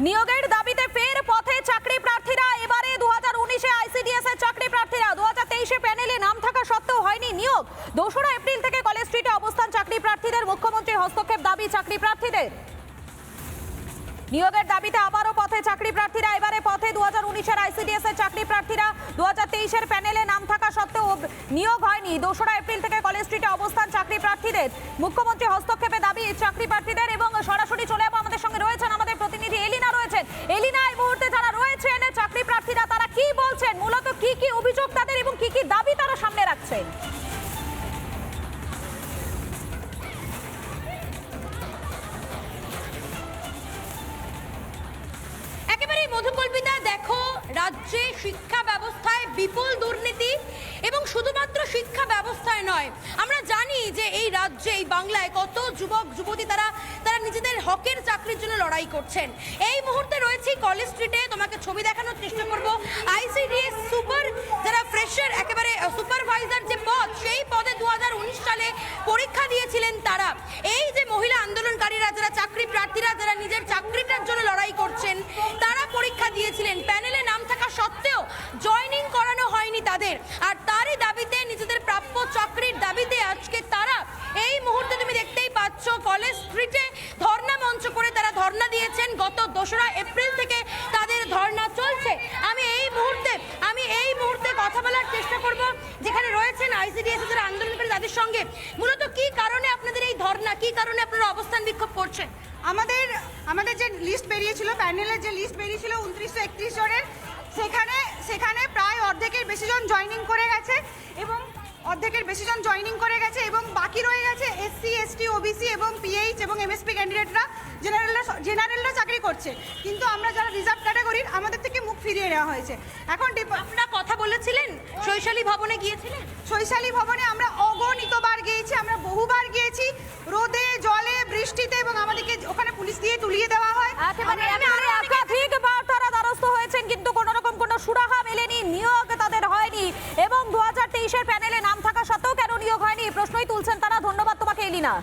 নিয়োগের দাবিতে ফের পথে চাকরি প্রার্থীরা। এবারে দু হাজার উনিশে আইসিডিএস এর চাকরি প্রার্থীরা দু হাজার তেইশে প্যানেলে নাম থাকা সত্ত্বেও হয়নি নিয়োগ। দোসরা এপ্রিল থেকে কলেজ স্ট্রিটে অবস্থান চাকরি প্রার্থীদের মুখ্যমন্ত্রীর হস্তক্ষেপ দাবি চাকরি প্রার্থীদের। নিয়োগের দাবিতে আবারও পথে চাকরি প্রার্থীরা। এবারে পথে দু হাজার উনিশের আইসিডিএস এর চাকরি প্রার্থীরা দু হাজার তেইশের প্যানেলে নাম থাকা সত্ত্বেও নিয়োগ হয়নি। দোসরা এপ্রিল থেকে কলেজ স্ট্রিটে অবস্থান চাকরি প্রার্থীদের। মুখ্যমন্ত্রী হস্তক্ষেপে দাবি, চাকরি প্রার্থীদের এবং সরাসরি চলে দেখো, রাজ্যে শিক্ষা ব্যবস্থায় বিপুল দুর্নীতি এবং শুধুমাত্র শিক্ষা ব্যবস্থায় নয়, আমরা জানি যে এই রাজ্যে, এই বাংলায় কত যুবক, যুবতী তারা তারা নিজেদের হকের চাকরির জন্য লড়াই করছেন। এই মুহূর্তে রয়েছে কলেজ স্ট্রিটে, তোমাকে ছবি দেখানোর চেষ্টা করব। আইসিডিএস দোসরা এপ্রিল থেকে তাদের ধর্ণা চলছে। আমি এই মুহূর্তে, আমি এই মুহূর্তে কথা বলার চেষ্টা করব যেখানে রয়েছেন আইসিডিএস এর আন্দোলনকারী তাদের সঙ্গে। মূলত কি কারণে আপনাদের এই ধর্ণা, কি কারণে আপনারা অবস্থান বিক্ষোভ করছেন? আমাদের আমাদের যে লিস্ট বেরিয়েছিল প্যানেলের যে লিস্ট বেরিয়েছিল উনত্রিশশো একত্রিশ জনের, সেখানে সেখানে প্রায় অর্ধেকের বেশি জন জয়নিং করে গেছে এবং অর্ধেকের বেশি জন জয়নিং করে গেছে এবং বাকি রয়ে গেছে এসসি এসটি ওবিসি এবং পিএইচ এবং এমএসপি ক্যান্ডিডেটরা জেনারেলরা জেনারেলরা চাকরি করছে। কিন্তু আমরা যারা রিজার্ভ ক্যাটাগরির আমাদের থেকে মুখ ফিরিয়ে নেওয়া হয়েছে। এখন আপনারা কথা বলেছিলেন? শৈশালী ভবনে গিয়েছিলেন? শৈশালী ভবনে আমরা অগণিতবার গিয়েছি আমরা বহুবার গিয়েছি। রোদে জলে বৃষ্টিতে এবং আমাদেরকে ওখানে পুলিশ দিয়ে তুলিয়ে দেওয়া হয়। একেবারে আমরা- একাধিকবার তারা দ্বারস্থ হয়েছেন কিন্তু কোনো রকম কোনো সুরাহা মেলেনি নিয়োগ তাদের হয়নি। এবং দু হাজার তেইশের প্যানেলে নাম থাকা সত্ত্বেও কেন নিয়োগ হয়নি? প্রশ্নই তুলছেন তারা। ধন্যবাদ তোমাকে এলিনা।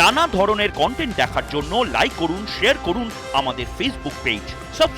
নানা ধরনের কন্টেন্ট দেখার জন্য লাইক করুন শেয়ার করুন আমাদের ফেসবুক পেজ